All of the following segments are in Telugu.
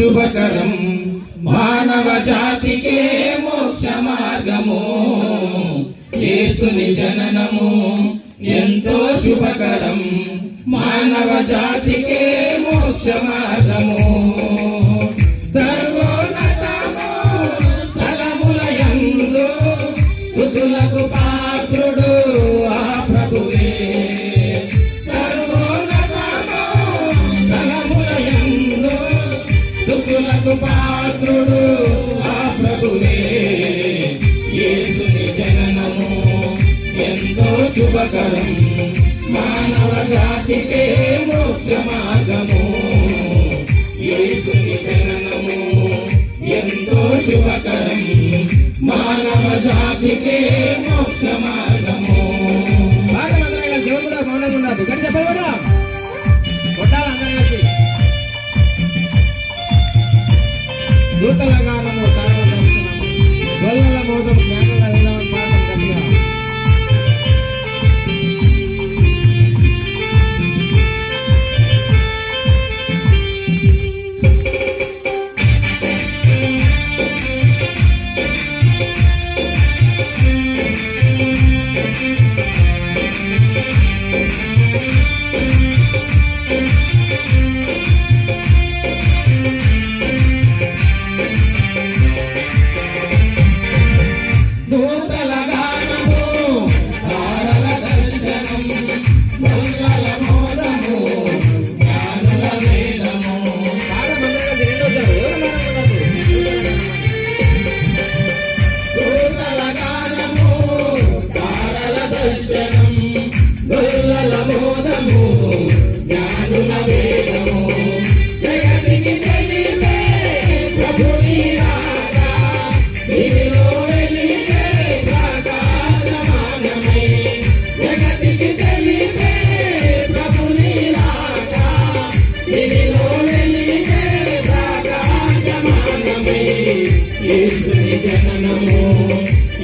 శుభకరం. మానవ జాతికే మోక్ష మార్గము. యేసుని జననము ఎంతో శుభకరం. మానవ జాతికే మోక్ష మార్గము. మనకు పాత్రుడు ఆ ప్రభులే యేసుని జననము ఎంతో శుభకరం. మానవ జాతికే మోక్ష మార్గము. యేసుని జననము ఎంతో శుభకరం. మానవ జాతికే మోక్ష మార్గము. దేవుడు మౌనంగా ఉన్నారు కనుక చెప్పవరా Doon talaga ano, na mo, tayo na mo. Wala na mo, doon yan.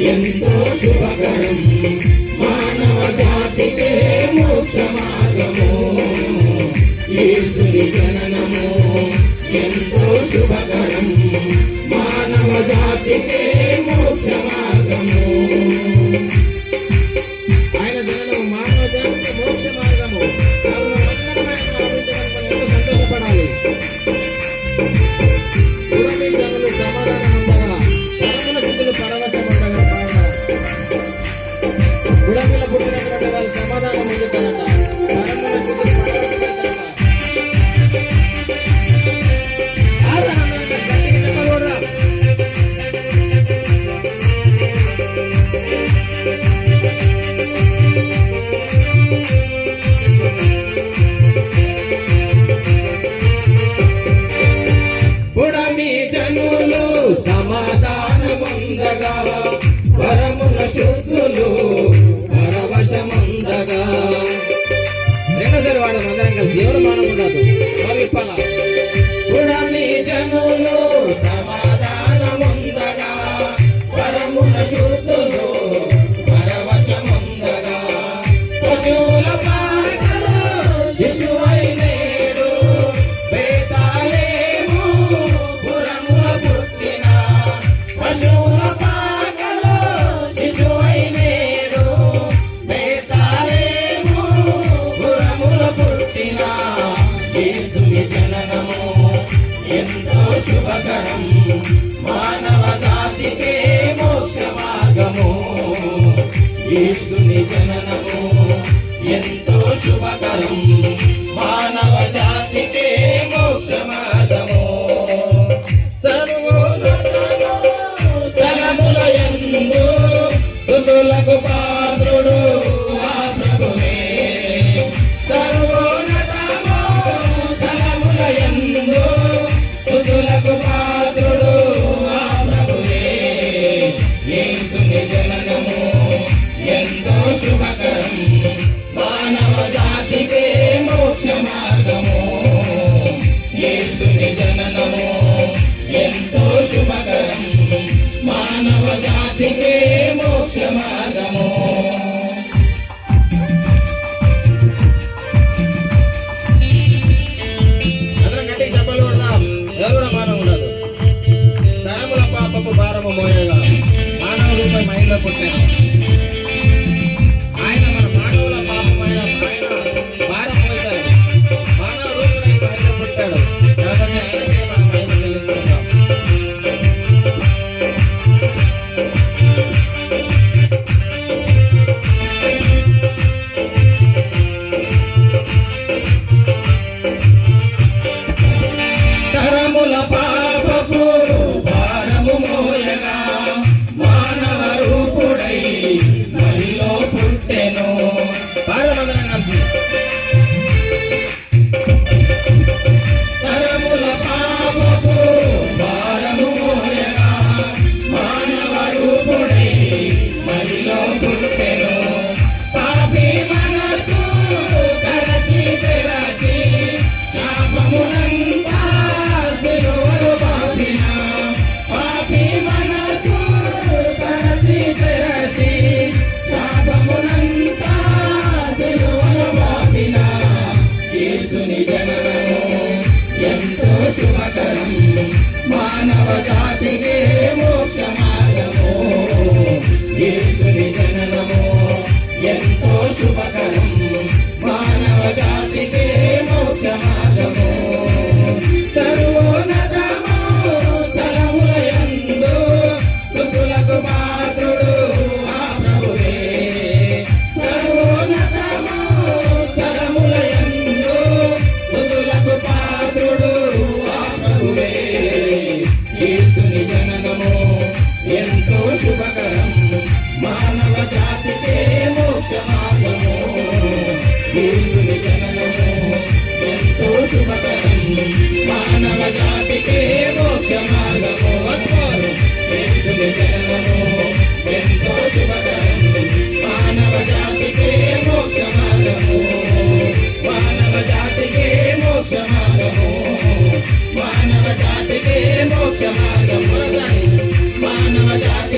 ఎంతో శుభకరం మానవ జాతికే మోక్ష మార్గము ఈశ్వరి జననము ఎంతో శుభకరం మానవ జాతికే యేసుని జననము ఎంతో శుభకరం. మానవ జాతికే మోక్ష మార్గము యేసుని జననము ఎంతో శుభకరం. మానవ జాతికేమో శుభకరండి మానవ జాతికే మోక్ష మార్గము అన్నారు దేశుని జనము ఎంతో శుభకరండి మానవ జాతికే మోక్ష మార్గము మానవ జాతికే మోక్ష మార్గము మానవ మానవ జాతి